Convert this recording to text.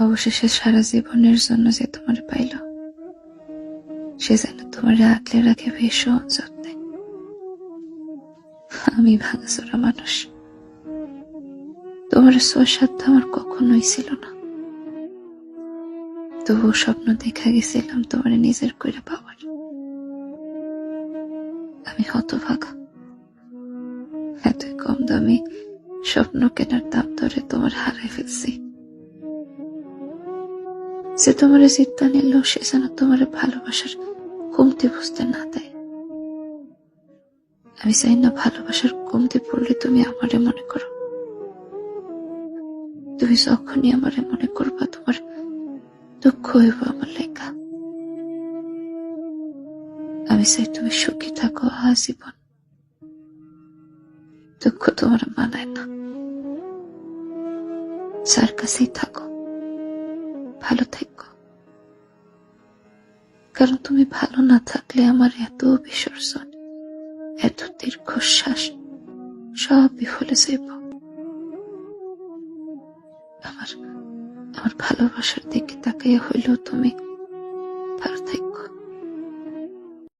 অবশেষে সারা জীবনের জন্য যে তোমার পাইল, সে যেন তোমার আগলে রাখে ভীষণ যত্নে। আমি ভাঙাচোরা মানুষ। তোমার স্বসাধ্য আমার কখনোই ছিল না। তবু স্বপ্ন দেখা গেছিলাম তোমার নিজের করে পাওয়ার। আমি হতভাগা। এতই কম দামি স্বপ্ন কেনার দাম ধরে তোমার হারাই ফেলছি। যে তোমার চিন্তা নিল সে যেন তোমার ভালোবাসার কমতি বুঝতে না দেয়। আমি চাই না ভালোবাসার কমতি পড়লে তুমি আমারে মনে করো। তুমি যখনই আমারে মনে করবা তোমার দুঃখ হইব আমার লেখা। আমি চাই তুমি সুখী থাকো আজীবন। দুঃখ তোমার মানায় না। যার কাছেই থাকো। ভালো থাকো। কারণ তুমি ভালো না থাকলে আমার এত বিসর্জন এত দীর্ঘশ্বাস সব বিফলে যাইব আমার আমার ভালোবাসার দিকে তাকাইয়া হইলেও তুমি ভালো থাকো।